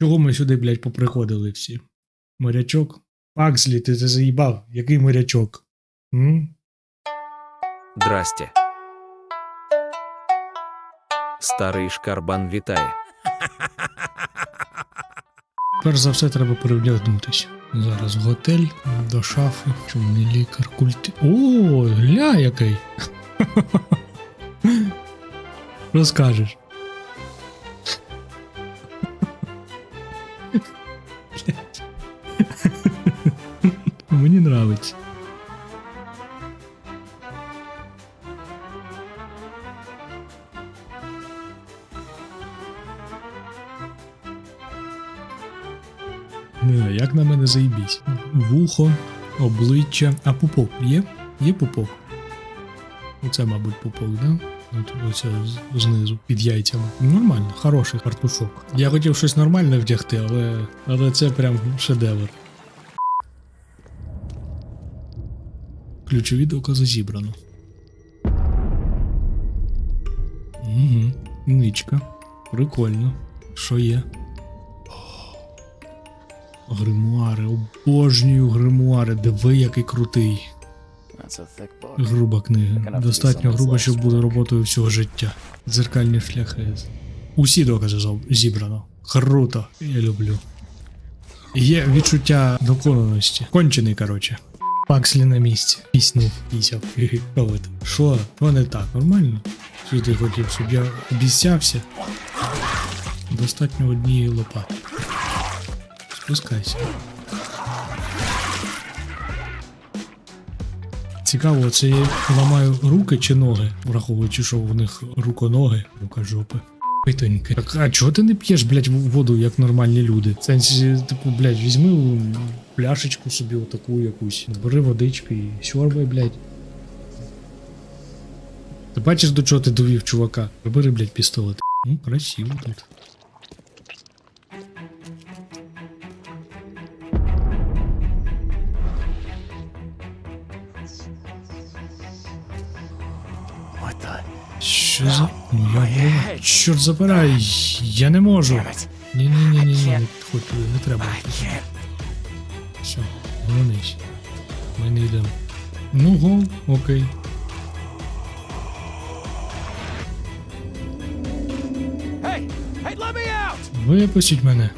Чого ми сюди, блядь, поприходили всі? Морячок? Пакслі, ти це заїбав. Який морячок? М? Здрасте. Старий шкарбан вітає. Перш за все треба перевдягнутися. Зараз в готель до шафи. Чумний лікар культи. О, гля який. Розкажеш. Мені нравиться. Не, як на мене заїбісь. Вухо, обличчя. А пупок є? Є пупок? Оце, мабуть, пупок, да? От, оце знизу, під яйцями. Нормально, хороший картушок. Я хотів щось нормальне вдягти, але, але це прям шедевр. Ключові докази зібрано. Угу. Ничка. Прикольно. Що є? Гримуари, обожнюю гримуари, диви, який крутий. Груба книга. Достатньо груба, щоб бути роботою всього життя. Дзеркальні шляхи. Усі докази зібрано. Круто. Я люблю. Є відчуття доконаності. Кончений, короче. Пакслі на місці. Піснув, пісяв. Що? То не так, нормально? Що ти хотів, щоб я обіцявся? Достатньо однієї лопати. Спускайся. Цікаво, це я ламаю руки чи ноги, враховуючи, що в них руконоги, рукожопи. Питоньки. Так, а чого ти не п'єш, блядь, воду, як нормальні люди? В сенсі, типу, блядь, візьми пляшечку собі отаку якусь, бери водички і сьорбай, блядь. Ти бачиш, до чого ти довів чувака? Бери, блядь, пістолет. Ну, красиво тут. Що за. Ну я. Чорт забирай, я не можу. Ні, ні, ні, ні, ні, не підходь туди, не треба. Все, гонись. Ми не йдемо. Ну, гол, окей. Випустіть мене.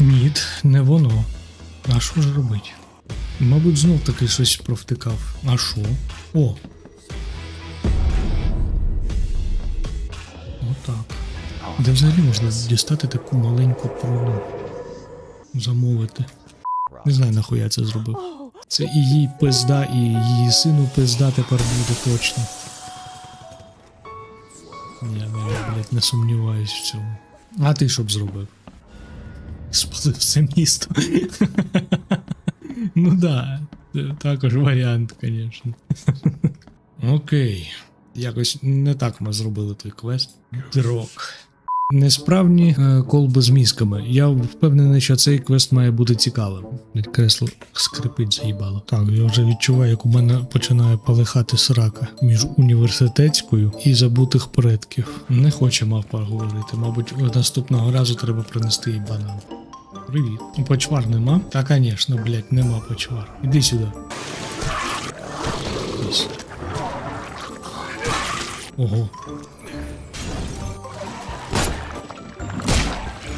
Ніт, не воно. А що ж робить? Мабуть, знов таки щось провтикав. А що? О. Де взагалі можна дістати таку маленьку пруну? Замовити. Не знаю, нахуя я це зробив. Це і їй пизда, і її сину пизда тепер буде точно. Я навіть, блядь, не сумніваюсь в цьому. А ти що б зробив? Спалив все місто. ну да, також варіант, звісно. Окей. Якось не так ми зробили той квест. Дрок. Несправні е, колби з мізками. Я впевнений, що цей квест має бути цікавим. Кресло скрипить заїбало. Так, я вже відчуваю, як у мене починає палихати срака між університетською і забутих предків. Не хоче мавпа говорити. Мабуть, наступного разу треба принести їй банан. Привіт. Почвар нема? Та, звісно, блять, нема почвар. Іди сюди. Ого.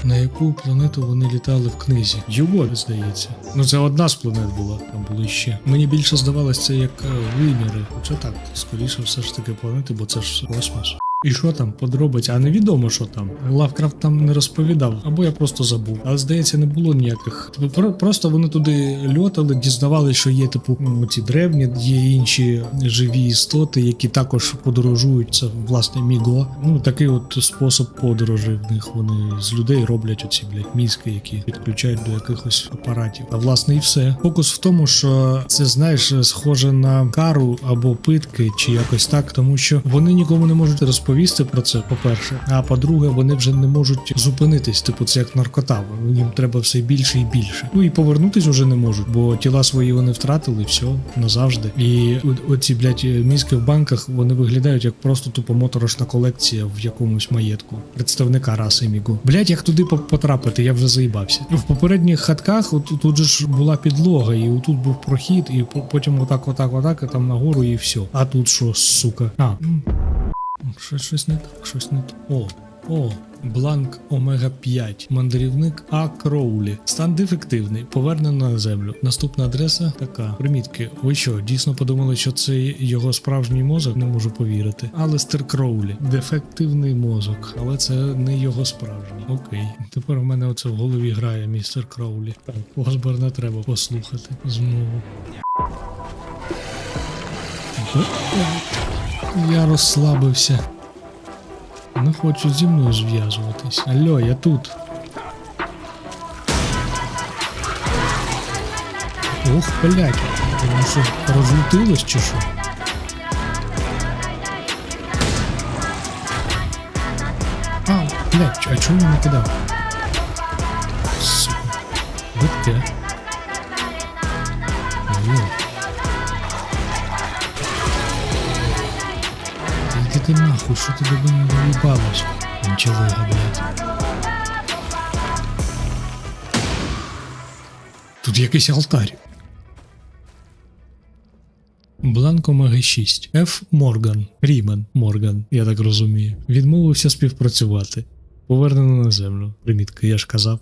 На яку планету вони літали в книзі? Його, здається. Ну це одна з планет була, там були ще. Мені більше здавалося це як е, виміри. Хоча так, скоріше все ж таки планети, бо це ж космос. І що там, подробиці, а невідомо, що там. Лавкрафт там не розповідав, або я просто забув. Але здається, не було ніяких. Типу, про- просто вони туди льотали, дізнавали, що є типу ці древні, є інші живі істоти, які також подорожують. Це власне міго. Ну такий от спосіб подорожі в них. Вони з людей роблять оці блядь, мізки, які підключають до якихось апаратів. А власне і все. Фокус в тому, що це знаєш, схоже на кару або питки, чи якось так, тому що вони нікому не можуть розповідати розповісти про це, по-перше. А по-друге, вони вже не можуть зупинитись, типу, це як наркота. Їм треба все більше і більше. Ну і повернутись вже не можуть, бо тіла свої вони втратили, все назавжди. І оці, блядь, мізки в банках вони виглядають як просто тупо моторошна колекція в якомусь маєтку представника раси Мігу. Блядь, як туди по- потрапити, я вже заїбався. В попередніх хатках от, тут же ж була підлога, і тут був прохід, і по- потім отак, отак, отак, і там нагору, і все. А тут що, сука? А. Щось, щось не так, щось не так. О, о. Бланк Омега 5. Мандрівник А. Кроулі. Стан дефективний. Повернено на землю. Наступна адреса така. Примітки. Ви що, дійсно подумали, що це його справжній мозок? Не можу повірити. Алестер Кроулі. Дефективний мозок, але це не його справжній. Окей. Тепер у мене оце в голові грає містер Кроулі. Так, Осборна треба послухати знову. Я розслабився. Не хочу зі мною зв'язуватись. Алло, я тут. Ох, блядь, воно що розлютилось чи що? А, блядь, а я не кидав? Сука. Видке. Алло. Ти нахуй, що ти до мене доїбалась? Нічого, блядь. Тут якийсь алтарь. Бланко Маги 6. Ф. Морган. Рімен Морган, я так розумію. Відмовився співпрацювати. Повернено на землю. Примітка, я ж казав.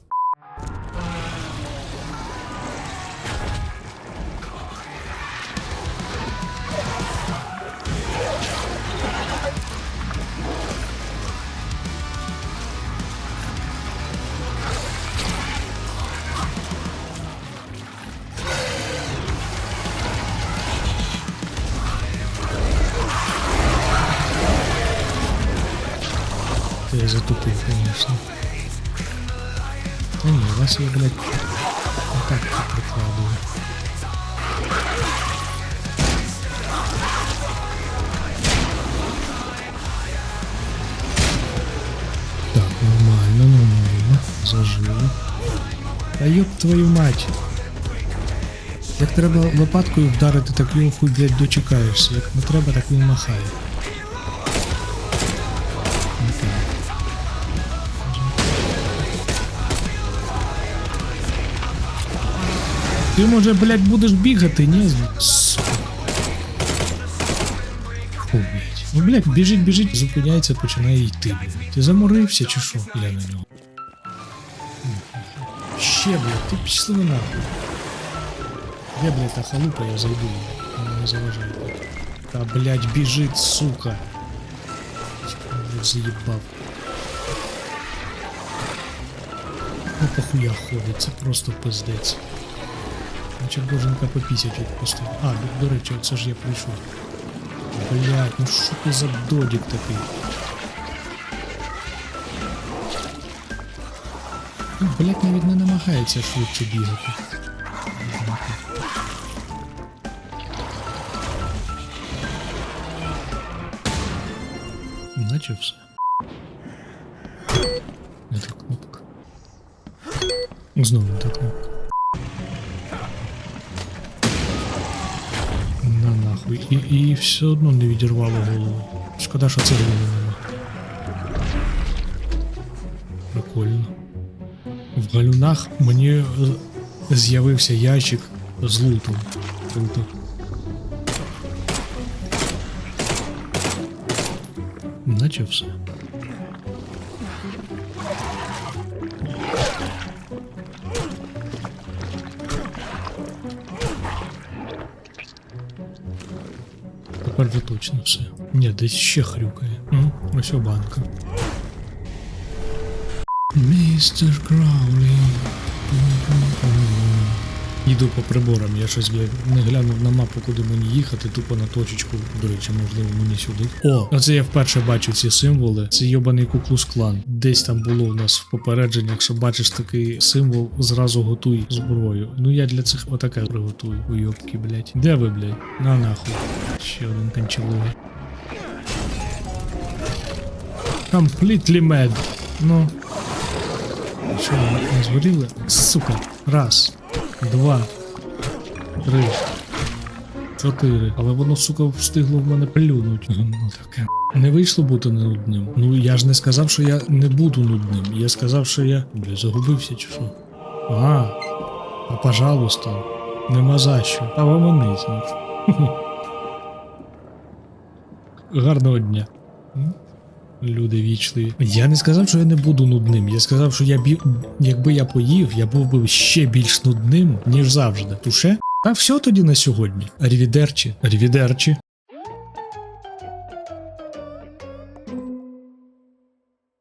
Я затупив, конечно. Та ні, вас я, блядь, отак прикладую. Так, нормально, нормально. Зажили. Та ёб твою мать. Як треба лопаткою вдарити, так його хуй, блядь, дочекаєшся. Як не треба, так він махає. Ти може, блядь, будеш бігати, ні? Сука. Фу, блядь. Ну, блядь, біжить, біжить, зупиняється, починає йти. блядь. Ти заморився чи що? Я на нього. Ще, блядь, ти пішли на нахуй. Де, блядь, та халупа, я зайду. Вона не заважає. Та, блядь, біжить, сука. Блядь, заїбав. Ну, похуя ходить, це просто пиздець. Наче боженька по пісять відпустив. А, до, речі, це ж я прийшов. Блять, ну що ти за додік такий? Ну, блять, навіть не намагається швидше бігати. Наче все. Кнопка. Знову та кнопка. Нахуй. І, і все одно не відірвало голову. Шкода, що це нема. Прикольно. В галюнах мені з'явився ящик з лутом. Круто. Наче все. Точно все. Ні, десь ще хрюкає. Ну, Ось о банка. Містер Краулі. Їду по приборам, я щось блядь, не глянув на мапу, куди мені їхати, тупо на точечку. До речі, можливо, мені сюди. О, оце я вперше бачу ці символи. Це йобаний куклус клан. Десь там було у нас в попередженнях, якщо бачиш такий символ, зразу готуй зброю. Ну я для цих отаке приготую. Уйобки, блядь. Де ви, блядь? На нахуй. Ще один кончаловий. Completely mad. Ну. Що, не згоріли? Сука. Раз, два, три, чотири. Але воно, сука, встигло в мене плюнуть. Ну таке. Не вийшло бути нудним. Ну я ж не сказав, що я не буду нудним. Я сказав, що я. Бля, загубився чи що? А, а пожалуйста. Нема за що. А вам Гарного дня. Люди вічливі. Я не сказав, що я не буду нудним. Я сказав, що я бі... якби я поїв, я був би ще більш нудним, ніж завжди. Туше? А все тоді на сьогодні. Арівідерчі. Арівідерчі.